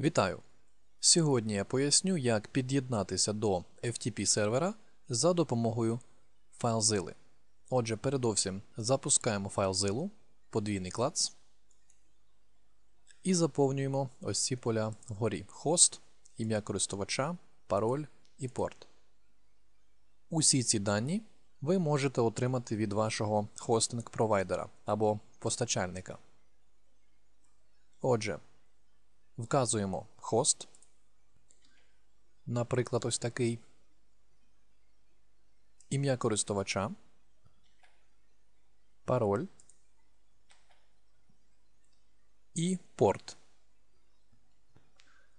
Вітаю! Сьогодні я поясню, як під'єднатися до FTP сервера за допомогою FileZilla. Отже, передовсім запускаємо FileZilla, подвійний клац, і заповнюємо ось ці поля вгорі: хост, ім'я користувача, пароль і порт. Усі ці дані ви можете отримати від вашого хостинг-провайдера або постачальника. Отже, вказуємо хост, наприклад, ось такий, ім'я користувача, пароль і порт.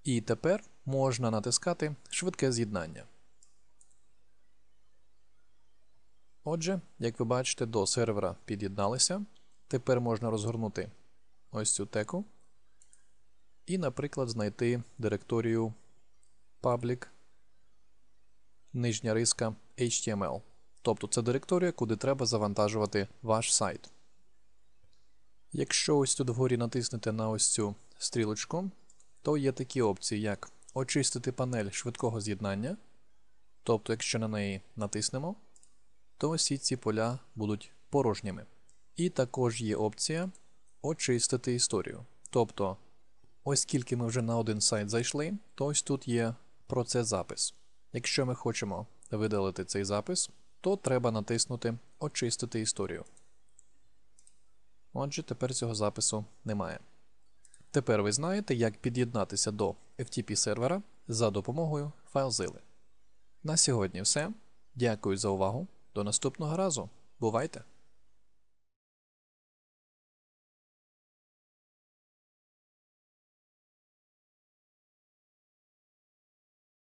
І тепер можна натискати швидке з'єднання. Отже, як ви бачите, до сервера під'єдналися. Тепер можна розгорнути ось цю теку і, наприклад, знайти директорію public нижня риска HTML. Тобто це директорія, куди треба завантажувати ваш сайт. Якщо ось тут вгорі натиснете на ось цю стрілочку, то є такі опції, як очистити панель швидкого з'єднання. Тобто, якщо на неї натиснемо, то всі ці поля будуть порожніми. І також є опція очистити історію. Тобто, оскільки ми вже на один сайт зайшли, то ось тут є процес запис. Якщо ми хочемо видалити цей запис, то треба натиснути Очистити історію. Отже, тепер цього запису немає. Тепер ви знаєте, як під'єднатися до FTP сервера за допомогою FileZilla. На сьогодні все. Дякую за увагу. До наступного разу. Бувайте!